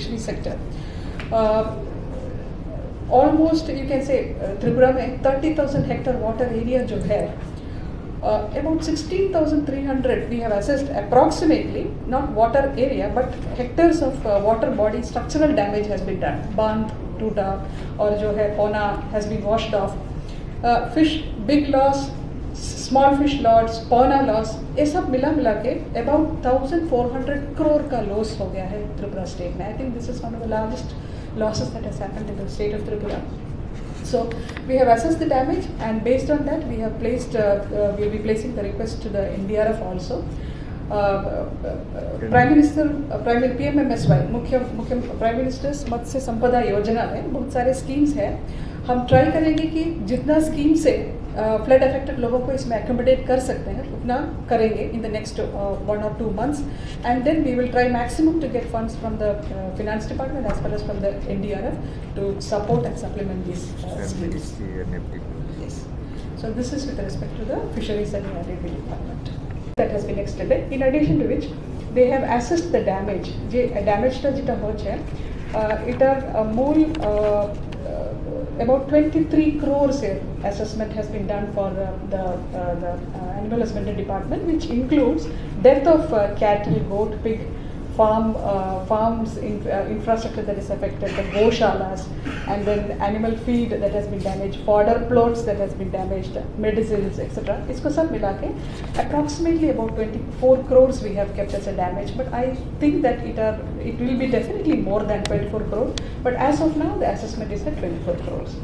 Fishery sector almost you can say Tripura में 30,000 hectare water area जो है about 16,300 we have assessed approximately not water area but hectares of water body structural damage has been done बाँध टूटा और जो है कोना has been washed off fish big loss small fish loss पौना loss ये सब मिला मिला के about thousand four hundred crore का लॉस हो गया है त्रिपुरा स्टेट में. I think this is one of the largest losses that in the state of Tripura. So we have assess the damage and based on that we have placed we be placing the request to the India of also prime minister prime P M M S Y मुख्य मुख्य prime ministers मत्स्य संपदा योजना में बहुत सारे schemes हैं. हम try करेंगे कि जितना स्कीम से फ्लड अफेक्टेड लोगों को इसमें एकोमोडेट कर सकते हैं उतना करेंगे इन द नेक्स्ट वन और two months and then we will try maximum to get funds from the finance department as well as from the NDRF to support and supplement this schemes yes so this is with respect to the fisheries and marine department that has been extended in addition to which they have assessed the damage જે damage જેટા હોય છે ATAR મૂળ about 23 crores here assessment has been done for uh, the, uh, the uh, animal husbandry department which includes death of cattle goat pig farm uh, farms in, uh, infrastructure that is affected the goshalas and then animal feed that has been damaged fodder plots that has been damaged medicines etc इसको सब मिला के approximately about 24 crores we have kept as a damage but I think that it are it will be definitely more than 24 crores but as of now the assessment is at 24 crores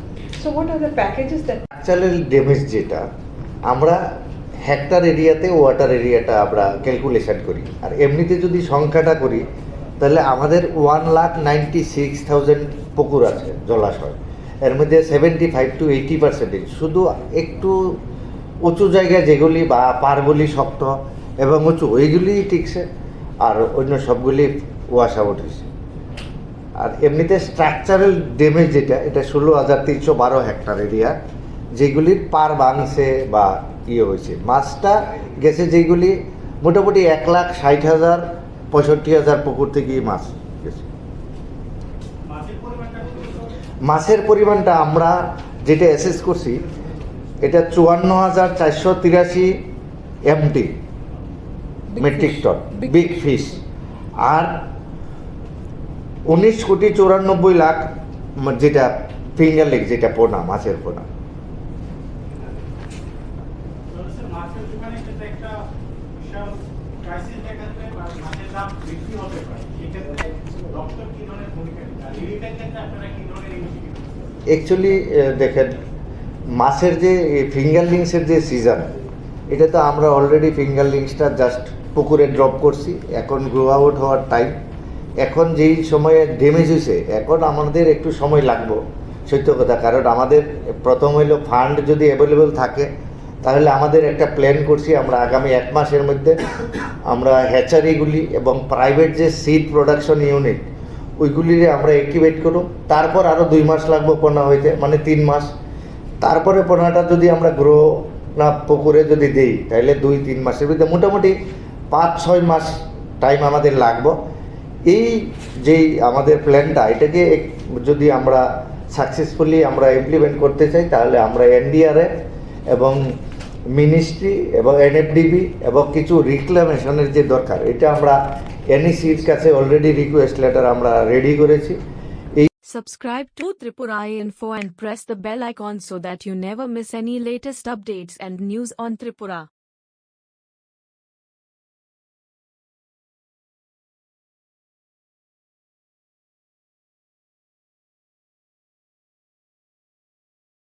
so what are the packages that natural damage যেটা আমরা hectare এরিয়াতে water এরিয়াটা আমরা calculation করি। আর এমনিতে যদি সংখ্যাটা করি, তাহলে আমাদের one lakh ninety six thousand পুকুর আছে, জলাশয়। এর মধ্যে seventy five to eighty percentage শুধু একটু উঁচু জায়গা যেগুলি বা পারগুলি শক্ত এবং উঁচু ওইগুলি ঠিকছে আর অন্য সবগুলি ওয়াশ আউট হয়েছে। আর এমনিতে স্ট্রাকচারাল ড্যামেজ যেটা, এটা ষোলো হাজার তিনশো বারো হেক্টর এরিয়া যেগুলির পার ভাঙছে বা ইয়ে হয়েছে। মাছটা গেছে যেগুলি মোটামুটি এক লাখ ষাট হাজার পঁয়ষট্টি হাজার পুকুর থেকে মাছ গেছে। মাছের পরিমাণটা আমরা যেটা অ্যাসেস করছি এটা চুয়ান্ন হাজার চারশো তিরাশি MT metric. Ton big fish আর উনিশ কোটি চৌরানব্বই লাখ যেটা ফিঙ্গার লেগ যেটা পোনা মাছের পোনা। অ্যাকচুয়ালি দেখেন মাছের যে ফিঙ্গারলিংসের যে সিজন এটা তো আমরা অলরেডি ফিঙ্গারলিংসটা জাস্ট পুকুরে ড্রপ করছি। এখন গ্রো আউট হওয়ার টাইম এখন যেই সময়ে ড্যামেজ হয়েছে, এখন আমাদের একটু সময় লাগবে। সত্য কথা, কারণ আমাদের প্রথম হইল ফান্ড যদি অ্যাভেলেবেল থাকে তাহলে আমাদের একটা প্ল্যান করছি, আমরা আগামী এক মাসের মধ্যে আমরা হ্যাচারিগুলি এবং প্রাইভেট যে সিড প্রোডাকশন ইউনিট ওইগুলিরে আমরা অ্যাক্টিভেট করব। তারপর আরও দুই মাস লাগবে পোনা হইতে মানে তিন মাস। তারপরে পোনাটা যদি আমরা গ্রো না পুকুরে যদি দেই, তাহলে দুই, তিন মাসের ভিতরে মোটামুটি পাঁচ, ছয় মাস টাইম আমাদের লাগবো। এই যেই আমাদের প্ল্যানটা এটাকে যদি আমরা সাকসেসফুলি আমরা ইমপ্লিমেন্ট করতে চাই, তাহলে আমরা এনডিআরএফ এবং মিনিস্ট্রি এবং এনএফডিবি এবং কিছু রিক্লামেশনের যে দরকার এটা আমরা এনইসির কাছে অলরেডি রিকোয়েস্ট লেটার আমরা রেডি করেছি Subscribe to Tripura Info and press the bell icon so that you never miss any latest updates and news on Tripura.